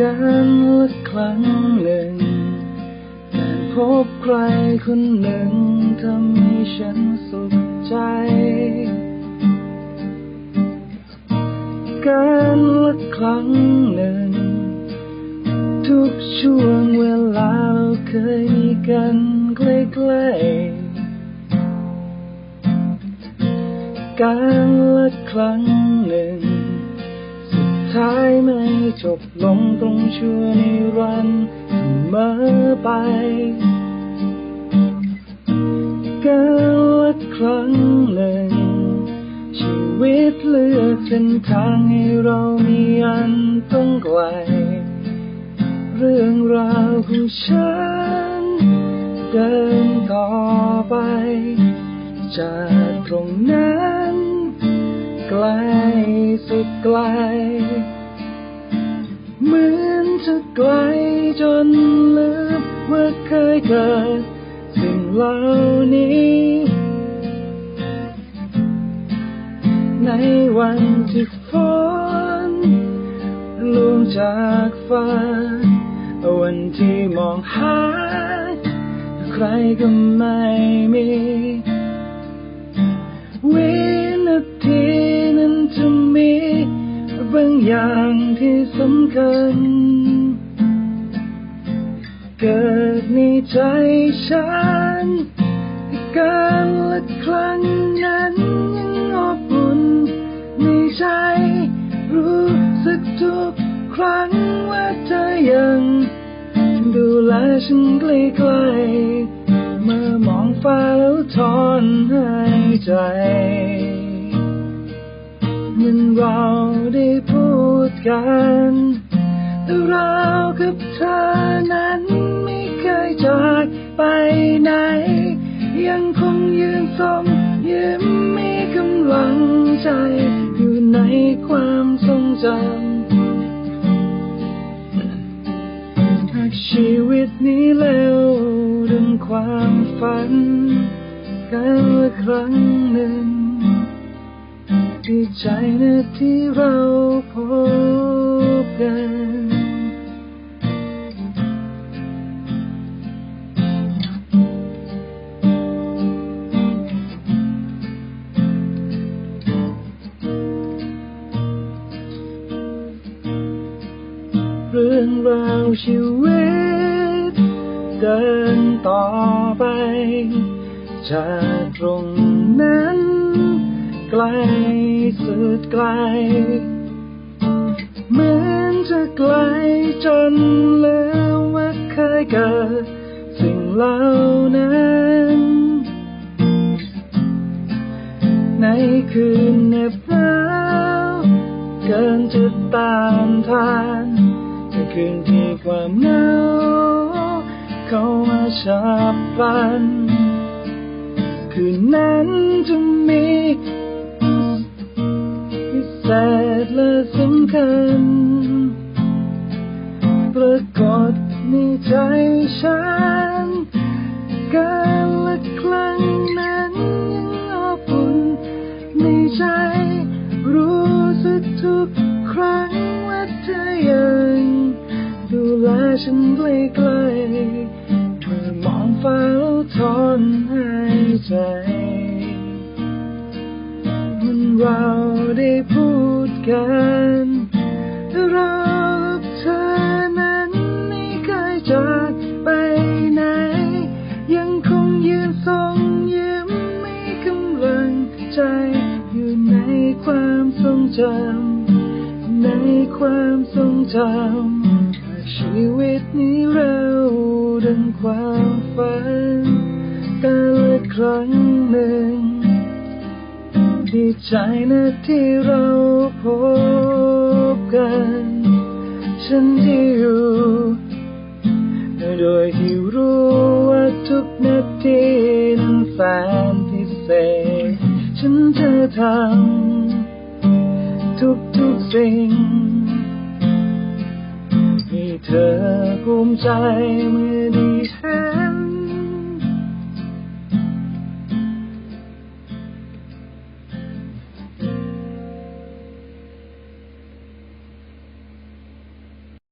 กันละครั้งหนึ่งการพบใครคนหนึ่งทำให้ฉันสุขใจ กันละครั้งหนึ่ง ทุกช่วงเวลาเราเคยมีกันใกล้ๆกันละครั้งหนึ่ง ท้ายไม่จบลงตรงชั่วนิรันดร์เสมอไปกันลครั้งหนึ่ง ชีวิตเลือกเส้นทางให้เรามีอันต้องไกล เรื่องราวของฉัน เดินต่อไป จากตรงนั้น ไกลสุดไกล ไกลจนลืมว่าเคยเกิดสิ่งเหล่านี้ ในวันที่ฝนลงจากฟ้า วันที่มองหา ใครก็ไม่มีวินาทีนั้นจะมีบางอย่างที่สำคัญ เกิดในใจฉันการละครั้งนั้นยังอบอุ่นในใจรู้สึกทุกครั้งว่าเธอยังดูแลฉันใกล้ๆเมื่อมองฟ้าแล้วถอนหายใจเหมือนเราได้พูดกัน แต่เรากับเธอนั้นไม่เคยจากไปไหน ยังคงยืนทรงยิ้มมีกำลังใจ อยู่ในความทรงจำหากชีวิตนี้แล้วดังความฝันกันละครั้งหนึ่งดีใจนะที่เราพบกัน เรื่องราวชีวิต เดินต่อไป จากตรงนั้น ไกลสุดไกล เหมือนจะไกลจนลืมว่าเคยเกิดสิ่งเหล่านั้นในคืนเหน็บหนาวเกินจะต้านทาน ในคืนที่ความเหงาเข้ามาฉับพลัน คืนนั้นจะมีพิเศษและสำคัญ ปรากฏในใจฉัน ฉันใกล้ๆเมื่อมองฟ้าแล้วถอนหายใจ มันเราได้พูดกันเรากเธอนั้นไม่เคยจากไปไหน ยังคงยืนทรงยิ้มมีกำลังใจ อยู่ในความทรงจำในความทรงจำ ชีวิตนี้เราดังความฝันแต่ละครั้งหนึ่ง ดีใจนะที่เราพบกัน ฉันที่อยู่โดยที่รู้ว่าทุกนาทีนั้นแสนพิเศษ ฉันจะทำทุกทุกๆสิ่ง เธอภูมิใจเมื่อดีเห็